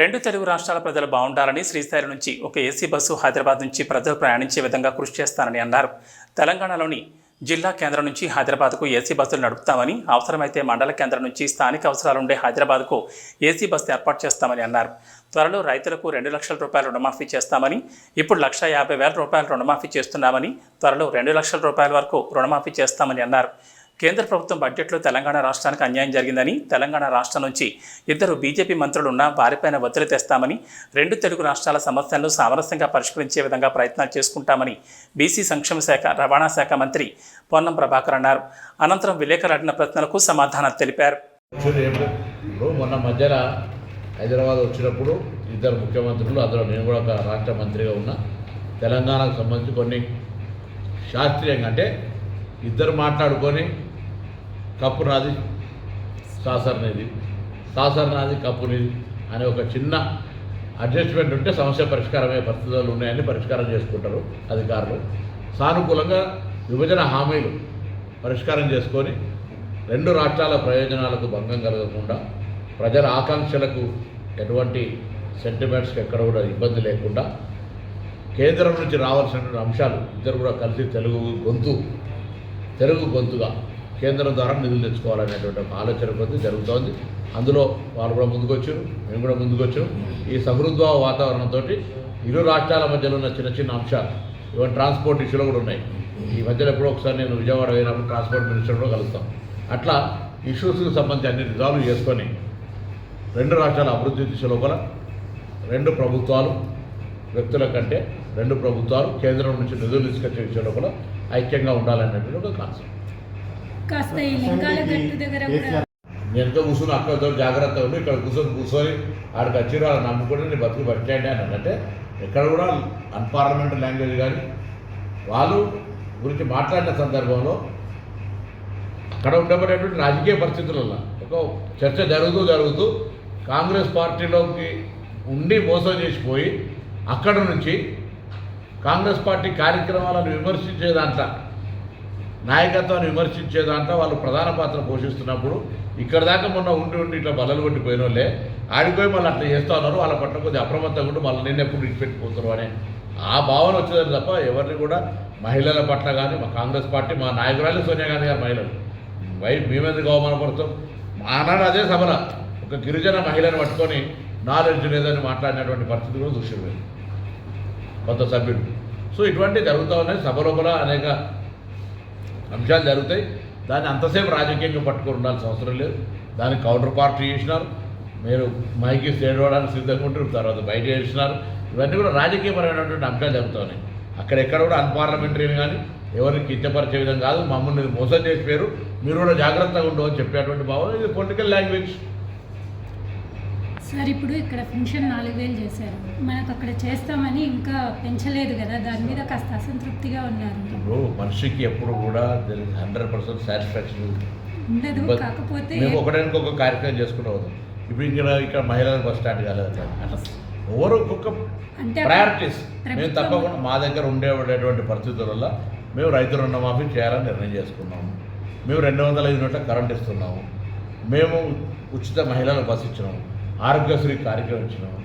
రెండు తెలుగు రాష్ట్రాల ప్రజలు బాగుండాలని శ్రీశైలం నుంచి ఒక ఏసీ బస్సు హైదరాబాద్ నుంచి ప్రజలు ప్రయాణించే విధంగా కృషి చేస్తానని అన్నారు. తెలంగాణలోని జిల్లా కేంద్రం నుంచి హైదరాబాద్కు ఏసీ బస్సులు నడుపుతామని అవసరమైతే మండల కేంద్రం నుంచి స్థానిక అవసరాలుండే హైదరాబాద్కు ఏసీ బస్సు ఏర్పాటు చేస్తామని అన్నారు. త్వరలో రైతులకు రెండు లక్షల రూపాయల రుణమాఫీ చేస్తామని ఇప్పుడు లక్ష యాభై వేల రూపాయల రుణమాఫీ చేస్తున్నామని త్వరలో రెండు లక్షల రూపాయల వరకు రుణమాఫీ చేస్తామని అన్నారు. కేంద్ర ప్రభుత్వం బడ్జెట్లో తెలంగాణ రాష్ట్రానికి అన్యాయం జరిగిందని తెలంగాణ రాష్ట్రం నుంచి ఇద్దరు బీజేపీ మంత్రులు ఉన్న వారిపైన ఒత్తిడి తెస్తామని రెండు తెలుగు రాష్ట్రాల సమస్యలను సామరస్యంగా పరిష్కరించే విధంగా ప్రయత్నాలు చేసుకుంటామని బీసీ సంక్షేమ శాఖ రవాణా శాఖ మంత్రి పొన్నం ప్రభాకర్ అన్నారు. అనంతరం విలేకరులు అడిగిన ప్రశ్నలకు సమాధానం తెలిపారు. మొన్న మధ్యన హైదరాబాద్ వచ్చినప్పుడు ఇద్దరు ముఖ్యమంత్రులు అందులో నేను కూడా ఒక రాష్ట్ర మంత్రిగా ఉన్నా. తెలంగాణకు సంబంధించి కొన్ని శాస్త్రీయంగా అంటే ఇద్దరు మాట్లాడుకొని కప్పు నాది సాసర్ నీది సాసర్ నాది కప్పు నీది అనే ఒక చిన్న అడ్జస్ట్మెంట్ ఉంటే సమస్య పరిష్కారమయ్యే పరిస్థితులు ఉన్నాయని పరిష్కారం చేసుకుంటారు అధికారులు. సానుకూలంగా విభజన హామీలు పరిష్కారం చేసుకొని రెండు రాష్ట్రాల ప్రయోజనాలకు భంగం కలగకుండా ప్రజల ఆకాంక్షలకు ఎటువంటి సెంటిమెంట్స్కి ఎక్కడ కూడా ఇబ్బంది లేకుండా కేంద్రం నుంచి రావాల్సినటువంటి అంశాలు ఇద్దరు కూడా కలిసి తెలుగు గొంతు తెలుగు గొంతుగా కేంద్రం ద్వారా నిధులు తెచ్చుకోవాలనేటువంటి ఒక ఆలోచన కొద్ది జరుగుతోంది. అందులో వాళ్ళు కూడా ముందుకొచ్చారు మేము కూడా ముందుకొచ్చాం. ఈ సమృద్ధ వాతావరణంతో ఇరు రాష్ట్రాల మధ్యలో ఉన్న చిన్న చిన్న అంశాలు ఇవన్నీ ట్రాన్స్పోర్ట్ ఇష్యూలు కూడా ఉన్నాయి. ఈ మధ్యలో ఎప్పుడో ఒకసారి నేను విజయవాడ పోయినప్పుడు ట్రాన్స్పోర్ట్ మినిస్టర్ కూడా కలుస్తాం. అట్లా ఇష్యూస్కి సంబంధించి అన్ని రిజాల్వ్ చేసుకొని రెండు రాష్ట్రాల అభివృద్ధి దిశ లోపల రెండు ప్రభుత్వాలు వ్యక్తుల కంటే రెండు ప్రభుత్వాలు కేంద్రం నుంచి నిధులు తీసుకొచ్చే విషయం లోపల ఐక్యంగా ఉండాలనేటువంటి ఒక కాన్సెప్ట్ కాస్త ఈ లింగాల గట్టు దగ్గర కూడా. నేను ఎంత కూర్చుని అక్కడితో జాగ్రత్తగా ఉండి ఇక్కడ కూర్చొని కూర్చొని ఆడికి వచ్చి వాళ్ళు నమ్ముకుంటే నేను బతుకు బట్టండి అని అంటే ఎక్కడ కూడా అన్పార్లమెంటరీ లాంగ్వేజ్ కానీ వాళ్ళు గురించి మాట్లాడిన సందర్భంలో అక్కడ ఉండబడేటువంటి రాజకీయ పరిస్థితులలో ఒక చర్చ జరుగుతూ జరుగుతూ కాంగ్రెస్ పార్టీలోకి ఉండి మోసం చేసిపోయి అక్కడ నుంచి కాంగ్రెస్ పార్టీ కార్యక్రమాలను విమర్శించే దాంట్లో నాయకత్వాన్ని విమర్శించే దాంట్లో వాళ్ళు ప్రధాన పాత్ర పోషిస్తున్నప్పుడు ఇక్కడ దాకా మొన్న ఉండి ఉండి ఇట్లా బలలు కొట్టి పోయిన వాళ్ళే ఆడిపోయి మళ్ళీ అట్లా చేస్తూ ఉన్నారు వాళ్ళ పట్ల కొద్దిగా అప్రమత్తంగా ఉండి మళ్ళీ నేను ఎప్పుడు ఇచ్చిపెట్టిపోతున్నారు అని. ఆ భావన వచ్చేదని తప్ప ఎవరిని కూడా మహిళల పట్ల కానీ మా కాంగ్రెస్ పార్టీ మా నాయకురాలు సోనియా గాంధీ గారు మహిళలు. వై మేమెందుకు అవమానపడతాం ఆనాడు అదే సభల. ఒక గిరిజన మహిళను పట్టుకొని నాలెడ్జ్ లేదని మాట్లాడినటువంటి పరిస్థితి కూడా దృశ్యమైంది. కొంత సభ్యుడు. సో ఇటువంటి జరుగుతూ ఉన్నాయి. సభ లోపల అనేక అంశాలు జరుగుతాయి. దాన్ని అంతసేపు రాజకీయంగా పట్టుకొని ఉండాల్సిన అవసరం లేదు. దానికి కౌంటర్ పార్టీ చేసినారు. మీరు మైకి చేయడానికి సిద్ధంగా ఉంటారు తర్వాత బయట చేసినారు. ఇవన్నీ కూడా రాజకీయపరమైనటువంటి అంశాలు జరుగుతున్నాయి. అక్కడెక్కడ కూడా అన్పార్లమెంటరీని కానీ ఎవరికి కించపరిచే విధంగా కాదు. మమ్మల్ని మోసం చేసి పేరు మీరు కూడా జాగ్రత్తగా ఉండవని చెప్పేటువంటి భావం ఇది పొలిటికల్ లాంగ్వేజ్ సార్ ఇప్పుడు ఇక్కడ పెన్షన్ నాలుగు వేలు చేశారు. మనకు అక్కడ చేస్తామని ఇంకా పెంచలేదు కదా దాని మీద కాస్త అసంతృప్తిగా ఉన్నారు. ఇప్పుడు మనిషికి ఎప్పుడు కూడా హండ్రెడ్ పర్సెంట్ సాటిస్ఫాక్షన్ ఉండదు కాకపోతే ఒకడానికి ఒక కార్యక్రమం చేసుకుంటూ ఇప్పుడు ఇక్కడ ఇక్కడ మహిళలకు బస్ స్టార్ట్ కాలేదు అట్లా ఎవరు ఒక్కొక్క ప్రయారిటీస్ మేము తప్పకుండా మా దగ్గర ఉండేటువంటి పరిస్థితుల వల్ల మేము రైతు రుణమాఫీ చేయాలని నిర్ణయం చేసుకున్నాము. మేము రెండు వందల ఐదు యూనిట్ల కరెంట్ ఇస్తున్నాము. మేము ఉచిత మహిళలకు బస్ ఇచ్చినాము. ఆరోగ్యశ్రీ కార్యక్రమం ఇచ్చినాము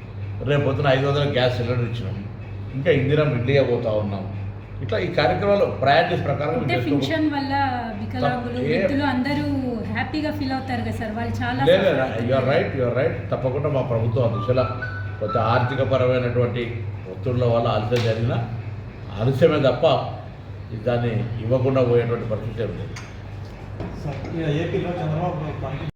రేపు పొద్దున ఐదు వందల గ్యాస్ సిలిండర్ ఇచ్చినాము ఇంకా ఇందిరా మిడ్లీ పోతా ఉన్నాము ఇట్లా ఈ కార్యక్రమాలు ప్రయారిటీస్ ప్రకారం వల్ల వికలాంగులు అందరూ హ్యాపీగా ఫీల్ అవుతారు కదా సార్? వాళ్ళు చాలా లేదు. యువర్ రైట్ యువర్ రైట్ తప్పకుండా మా ప్రభుత్వం ఆ దిశలో కొంత ఆర్థిక పరమైనటువంటి ఒత్తిళ్ళ వల్ల ఆలస్యం జరిగిన ఆలస్యమే తప్ప దాన్ని ఇవ్వకుండా పోయేటువంటి పరిస్థితి ఏమి లేదు. ఏపీలో చంద్రబాబు